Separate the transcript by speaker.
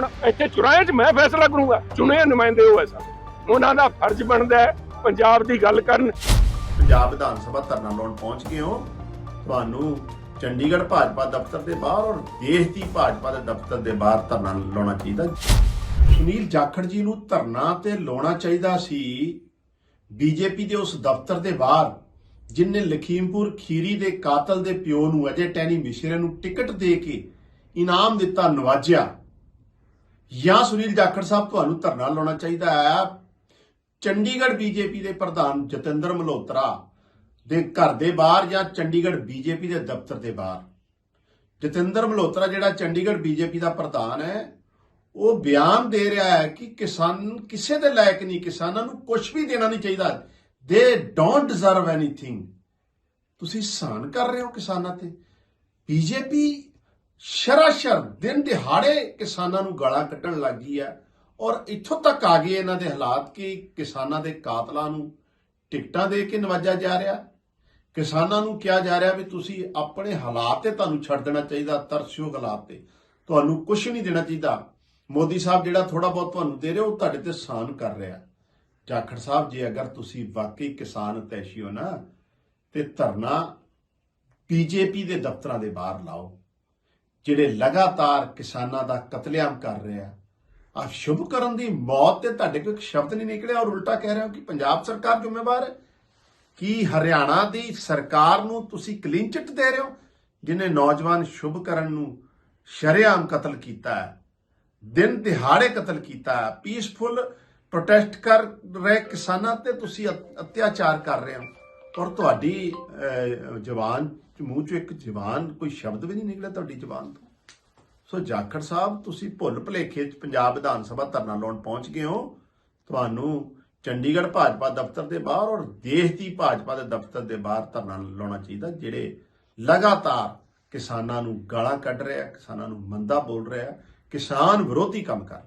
Speaker 1: ਹੁਣ ਇੱਥੇ ਚੁਰਾਏ 'ਚ ਮੈਂ ਫੈਸਲਾ ਕਰੂੰਗਾ, ਚੁਣੇ ਨੁਮਾਇੰਦੇ ਹੋ ਐਸਾ। ਉਹਨਾਂ ਦਾ ਫਰਜ਼ ਬਣਦਾ ਹੈ ਪੰਜਾਬ ਦੀ ਗੱਲ ਕਰਨ।
Speaker 2: ਪੰਜਾਬ ਵਿਧਾਨ ਸਭਾ ਧਰਨਾ ਲਾਉਣ ਪਹੁੰਚ ਗਏ ਹੋ। ਤੁਹਾਨੂੰ ਚੰਡੀਗੜ੍ਹ ਭਾਜਪਾ ਦਫ਼ਤਰ ਦੇ ਬਾਹਰ ਔਰ ਦੇਸ਼ ਦੀ ਭਾਜਪਾ ਦੇ ਦਫ਼ਤਰ ਦੇ ਬਾਹਰ ਧਰਨਾ ਲਾਉਣਾ ਚਾਹੀਦਾ। ਸੁਨੀਲ ਜਾਖੜ ਜੀ ਨੂੰ ਧਰਨਾ ਤੇ ਲਾਉਣਾ ਚਾਹੀਦਾ ਸੀ। ਬੀਜੇਪੀ ਦੇ ਉਸ ਦਫ਼ਤਰ ਦੇ ਬਾਹਰ ਜਿਨਨੇ ਲਖੀਮਪੁਰ ਖੀਰੀ ਦੇ ਕਾਤਲ ਦੇ ਪਿਓ ਨੂੰ ਅਜੇ ਟੈਨੀ ਮਿਸ਼ਰੇ ਨੂੰ ਟਿਕਟ ਦੇ ਕੇ ਇਨਾਮ ਦਿੱਤਾ ਨਵਾਜਿਆ। ਜਾਂ ਸੁਨੀਲ ਜਾਖੜ ਸਾਹਿਬ ਤੁਹਾਨੂੰ ਧਰਨਾ ਲਾਉਣਾ ਚਾਹੀਦਾ ਹੈ। ਚੰਡੀਗੜ੍ਹ ਬੀਜੇਪੀ ਦੇ ਪ੍ਰਧਾਨ ਜਤਿੰਦਰ ਮਲਹੋਤਰਾ ਦੇ ਘਰ ਦੇ ਬਾਹਰ ਜਾਂ ਚੰਡੀਗੜ੍ਹ ਬੀਜੇਪੀ ਦੇ ਦਫ਼ਤਰ ਦੇ ਬਾਹਰ। ਜਤਿੰਦਰ ਮਲਹੋਤਰਾ ਜਿਹੜਾ ਚੰਡੀਗੜ੍ਹ ਬੀਜੇਪੀ ਦਾ ਪ੍ਰਧਾਨ ਹੈ, ਉਹ ਬਿਆਨ ਦੇ ਰਿਹਾ ਹੈ ਕਿ ਕਿਸਾਨ ਕਿਸੇ ਦੇ ਲਾਇਕ ਨਹੀਂ, ਕਿਸਾਨਾਂ ਨੂੰ ਕੁਝ ਵੀ ਦੇਣਾ ਨਹੀਂ ਚਾਹੀਦਾ। ਦੇ ਡੋਨਟ ਡਿਜ਼ਰਵ ਐਨੀਥਿੰਗ ਤੁਸੀਂ ਸਹਾਨ ਕਰ ਰਹੇ ਹੋ ਕਿਸਾਨਾਂ ਤੇ। ਬੀਜੇਪੀ ਸ਼ਰਾਸ਼ਰ ਦਿਨ ਦਿਹਾੜੇ ਕਿਸਾਨਾਂ ਨੂੰ ਗਾਲਾਂ ਕੱਢਣ ਲੱਗੀ ਹੈ ਔਰ ਇੱਥੋਂ ਤੱਕ ਆ ਗਏ ਇਹਨਾਂ ਦੇ ਹਾਲਾਤ ਕਿ ਕਿਸਾਨਾਂ ਦੇ ਕਾਤਲਾਂ ਨੂੰ ਟਿਕਟਾਂ ਦੇ ਕੇ ਨਵਾਜਿਆ ਜਾ ਰਿਹਾ। ਕਿਸਾਨਾਂ ਨੂੰ ਕਿਹਾ ਜਾ ਰਿਹਾ ਵੀ ਤੁਸੀਂ ਆਪਣੇ ਹਾਲਾਤ ਤੇ ਤੁਹਾਨੂੰ ਛੱਡ ਦੇਣਾ ਚਾਹੀਦਾ, ਤਰਸਯੋਗ ਹਾਲਾਤ ਤੇ। ਤੁਹਾਨੂੰ ਕੁਝ ਨਹੀਂ ਦੇਣਾ ਚਾਹੀਦਾ। ਮੋਦੀ ਸਾਹਿਬ ਜਿਹੜਾ ਥੋੜਾ ਬਹੁਤ ਤੁਹਾਨੂੰ ਦੇ ਰਿਹਾ, ਉਹ ਤੁਹਾਡੇ ਤੇ ਸਾਨ ਕਰ ਰਿਹਾ। ਜਾਖੜ ਸਾਹਿਬ, ਜੇ ਅਗਰ ਤੁਸੀਂ ਵਾਕਈ ਕਿਸਾਨ ਤੈਸ਼ੀ ਹੋ ਨਾ, ਤੇ ਧਰਨਾ ਬੀਜੇਪੀ ਦੇ ਦਫ਼ਤਰਾਂ ਦੇ ਬਾਹਰ ਲਾਓ। ਜਿਹੜੇ ਲਗਾਤਾਰ ਕਿਸਾਨਾਂ ਦਾ ਕਤਲੇਆਮ ਕਰ ਰਹੇ ਆ। ਸ਼ੁਭ ਕਰਨ ਦੀ ਮੌਤ ਤੇ ਤੁਹਾਡੇ ਕੋਲ ਸ਼ਬਦ ਨਹੀਂ ਨਿਕਲਿਆ ਔਰ ਉਲਟਾ ਕਹਿ ਰਹੇ ਹੋ ਕਿ ਪੰਜਾਬ ਸਰਕਾਰ ਜ਼ਿੰਮੇਵਾਰ ਹੈ? ਕੀ ਹਰਿਆਣਾ ਦੀ ਸਰਕਾਰ ਨੂੰ ਤੁਸੀਂ ਕਲੀਨ ਚਿੱਟ ਦੇ ਰਹੇ ਹੋ ਜਿਨੇ ਨੌਜਵਾਨ ਸ਼ੁਭ ਕਰਨ ਨੂੰ ਸ਼ਰੇਆਮ ਕਤਲ ਕੀਤਾ ਹੈ, ਦਿਨ ਦਿਹਾੜੇ ਕਤਲ ਕੀਤਾ ਹੈ ਪੀਸਫੁਲ ਪ੍ਰੋਟੈਸਟ ਕਰ ਰਹੇ ਕਿਸਾਨਾਂ ਤੇ ਤੁਸੀਂ ਅਤਿਆਚਾਰ ਕਰ ਰਹੇ ਹੋ? ਔਰ ਤੁਹਾਡੀ ਅਹ, ਚ ਮੂੰਹ ਚੋਂ ਇੱਕ ਜ਼ੁਬਾਨ ਕੋਈ ਸ਼ਬਦ ਵੀ ਨਹੀਂ ਨਿਕਲਿਆ ਤੁਹਾਡੀ ਜ਼ੁਬਾਨ ਤੋਂ। ਸੋ ਜਾਖੜ ਸਾਹਿਬ ਤੁਸੀਂ ਭੁੱਲ ਭੁਲੇਖੇ ਚ ਪੰਜਾਬ ਵਿਧਾਨ ਸਭਾ ਧਰਨਾ ਲਾਉਣ ਪਹੁੰਚ ਗਏ ਹੋ। ਤੁਹਾਨੂੰ ਚੰਡੀਗੜ੍ਹ ਭਾਜਪਾ ਦਫ਼ਤਰ ਦੇ ਬਾਹਰ ਔਰ ਦੇਸ਼ ਦੀ ਭਾਜਪਾ ਦੇ ਦਫ਼ਤਰ ਦੇ ਬਾਹਰ ਧਰਨਾ ਲਾਉਣਾ ਚਾਹੀਦਾ ਜਿਹੜੇ ਲਗਾਤਾਰ ਕਿਸਾਨਾਂ ਨੂੰ ਗਾਲਾਂ ਕੱਢ ਰਿਹਾ ਕਿਸਾਨਾਂ ਨੂੰ ਮੰਦਾ ਬੋਲ ਰਿਹਾ ਕਿਸਾਨ ਵਿਰੋਧੀ ਕੰਮ ਕਰ